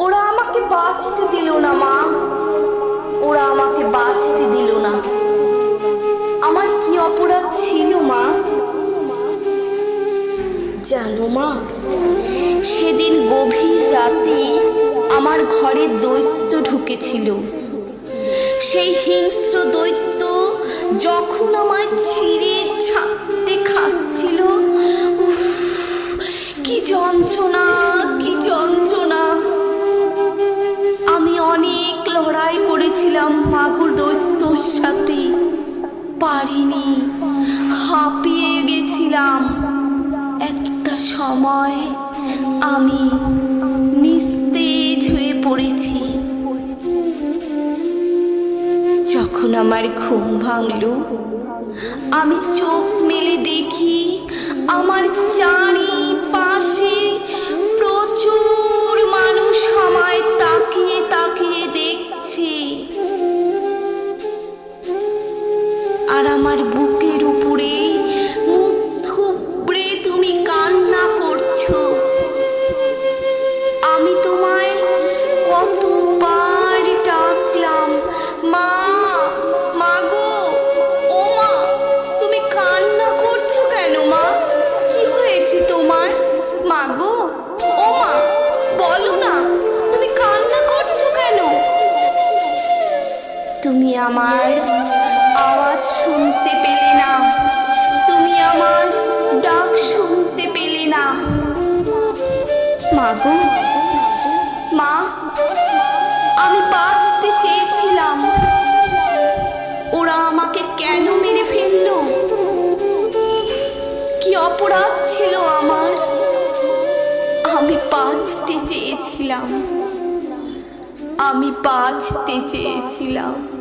ওরা আমাকে বাঁচতে দিল না, মা। ওরা আমাকে বাঁচতে দিল না। আমার কি অপরাধ ছিল, মা? জানো, মা, সেদিন গভীর রাতে আমার ঘরে দৈত্য ঢুকেছিল। সেই হিংস্র দৈত্য যখন আমায় ছিঁড়ে ছাড়তে খাচ্ছিল কি যন্ত্রণা কি যন্ত্রণা। লড়াই করেছিলাম মাগুর দৈত্যর সাথে। পারিনি, হাঁপিয়ে গেছিলাম। একটা সময় আমি নিস্তেজ হয়ে পড়েছি। যখন আমার ঘুম ভাঙল, আমি চোখ মেলে দেখি আমার চারিপাশে আর আমার বুকের উপরে মুখ থুবড়ে তুমি কান্না করছ। আমি তোমায় কতবার ডাকলাম, মা মা গো, ও মা, তুমি কান্না করছ কেন মা? কি হয়েছে তোমার? মা গো, ও মা, বলো না, তুমি কান্না করছ কেন? তুমি আমার আওয়াজ শুনতে পেলে না। তুমি আমার ডাক শুনতে পেলে না। মাগো, মা, আমি বাঁচতে চেয়েছিলাম। ওরা আমাকে কেন মেরে ফেলল? কি অপরাধ ছিল আমার? আমি বাঁচতে চেয়েছিলাম। আমি বাঁচতে চেয়েছিলাম।